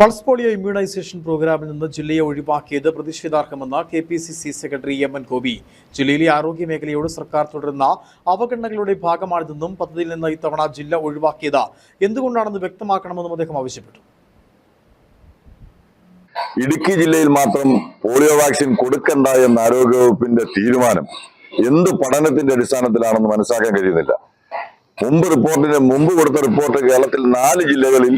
Pulse polio immunisation പ്രോഗ്രാമിൽ നിന്ന് ജില്ലയെ ഒഴിവാക്കിയത് പ്രതിഷേധാർഹമെന്ന് K P C C secretary M N Gopi. ജില്ലയിലെ ആരോഗ്യ മേഖലയോട് സർക്കാർ തുടരുന്ന അവഗണനകളുടെ ഭാഗമാണിതെന്നും പദ്ധതിയിൽ നിന്ന് ഇത്തവണ ജില്ല ഒഴിവാക്കിയത്. എന്തുകൊണ്ടാണെന്ന് വ്യക്തമാക്കണമെന്നും അദ്ദേഹം ആവശ്യപ്പെട്ടു. ഇടുക്കി ജില്ലയിൽ മാത്രം പോളിയോ വാക്സിൻ കൊടുക്കണ്ട എന്ന ആരോഗ്യവകുപ്പിന്റെ തീരുമാനം എന്ത് പഠനത്തിന്റെ അടിസ്ഥാനത്തിലാണെന്ന് മനസ്സിലാക്കാൻ കഴിയുന്നില്ല. മുമ്പ് റിപ്പോർട്ടിന് മുമ്പ് കൊടുത്ത റിപ്പോർട്ട് കേരളത്തിൽ നാല് ജില്ലകളിൽ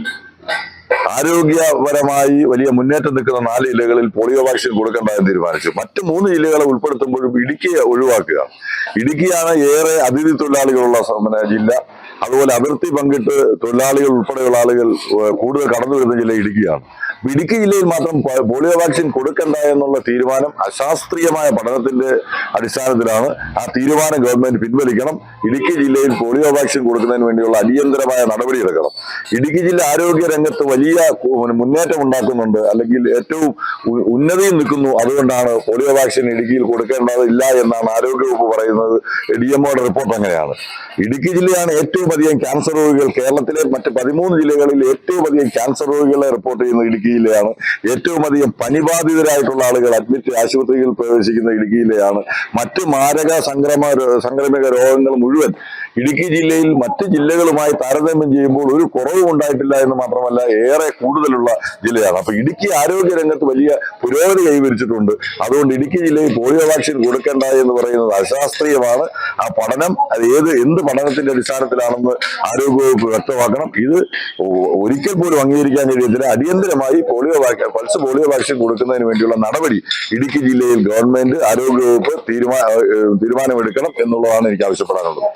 ആരോഗ്യപരമായി വലിയ മുന്നേറ്റം നിൽക്കുന്ന നാല് ജില്ലകളിൽ പോളിയോ വാക്സിൻ കൊടുക്കേണ്ട എന്ന് തീരുമാനിച്ചു. മറ്റ് മൂന്ന് ജില്ലകളെ ഉൾപ്പെടുത്തുമ്പോഴും ഇടുക്കിയെ ഒഴിവാക്കുക. ഇടുക്കിയാണ് ഏറെ അതിഥി തൊഴിലാളികളുള്ള ജില്ല. അതുപോലെ അതിർത്തി പങ്കിട്ട് തൊഴിലാളികൾ ഉൾപ്പെടെയുള്ള ആളുകൾ കൂടുതൽ കടന്നു വരുന്ന ജില്ല ഇടുക്കിയാണ്. ഇടുക്കി ജില്ലയിൽ മാത്രം പോളിയോ വാക്സിൻ കൊടുക്കണ്ട എന്നുള്ള തീരുമാനം അശാസ്ത്രീയമായ പഠനത്തിന്റെ അടിസ്ഥാനത്തിലാണ്. ആ തീരുമാനം ഗവൺമെന്റ് പിൻവലിക്കണം. ഇടുക്കി ജില്ലയിൽ പോളിയോ വാക്സിൻ കൊടുക്കുന്നതിന് വേണ്ടിയുള്ള അടിയന്തരമായ നടപടിയെടുക്കണം ഇടുക്കി ജില്ല ആരോഗ്യ രംഗത്ത് വലിയ മുന്നേറ്റം ഉണ്ടാക്കുന്നുണ്ട്. അല്ലെങ്കിൽ ഏറ്റവും ഉന്നതിയും ഉന്നതിയിൽ നിൽക്കുന്നു. അതുകൊണ്ടാണ് പോളിയോ വാക്സിൻ ഇടുക്കിയിൽ കൊടുക്കേണ്ടതില്ല എന്നാണ് ആരോഗ്യവകുപ്പ് പറയുന്നത്. ഡി എംഒയുടെ റിപ്പോർട്ട് അങ്ങനെയാണ്. ഇടുക്കി ജില്ലയാണ് ഏറ്റവും അധികം ക്യാൻസർ രോഗികൾ കേരളത്തിലെ മറ്റ് പതിമൂന്ന് ജില്ലകളിൽ ഏറ്റവും അധികം ക്യാൻസർ രോഗികളെ റിപ്പോർട്ട് ചെയ്യുന്നത് ഇടുക്കി ജില്ലയാണ് ഏറ്റവും അധികം പനിബാധിതരായിട്ടുള്ള ആളുകൾ അഡ്മിറ്റ് ആശുപത്രിയിൽ പ്രവേശിക്കുന്ന ഇടുക്കിയിലെയാണ്. മറ്റ് മാരക സംക്രമ സംക്രമിക രോഗങ്ങൾ മുഴുവൻ ഇടുക്കി ജില്ലയിൽ മറ്റ് ജില്ലകളുമായി താരതമ്യം ചെയ്യുമ്പോൾ ഒരു കുറവും ഉണ്ടായിട്ടില്ല എന്ന് മാത്രമല്ല ഏറെ കൂടുതലുള്ള ജില്ലയാണ്. അപ്പൊ ഇടുക്കി ആരോഗ്യ രംഗത്ത് വലിയ പുരോഗതി കൈവരിച്ചിട്ടുണ്ട്. അതുകൊണ്ട് ഇടുക്കി ജില്ലയിൽ പോളിയോ വാക്സിൻ കൊടുക്കേണ്ട എന്ന് പറയുന്നത് അശാസ്ത്രീയമാണ്. ആ പഠനം അത് ഏത് എന്ത് പഠനത്തിന്റെ അടിസ്ഥാനത്തിലാണെന്ന് ആരോഗ്യവകുപ്പ് വ്യക്തമാക്കണം. ഇത് ഒരിക്കൽ പോലും അംഗീകരിക്കാൻ കഴിയത്തില്ല. അടിയന്തരമായി polio vaccine pulse polio vaccine കൊടുക്കുന്നതിന് വേണ്ടിയുള്ള നടപടി ഇടുക്കി ജില്ലയിൽ ഗവൺമെന്റ് ആരോഗ്യവകുപ്പ് തീരുമാന തീരുമാനമെടുക്കണം എന്നുള്ളതാണ് എനിക്ക് ആവശ്യപ്പെടാനുള്ളത്.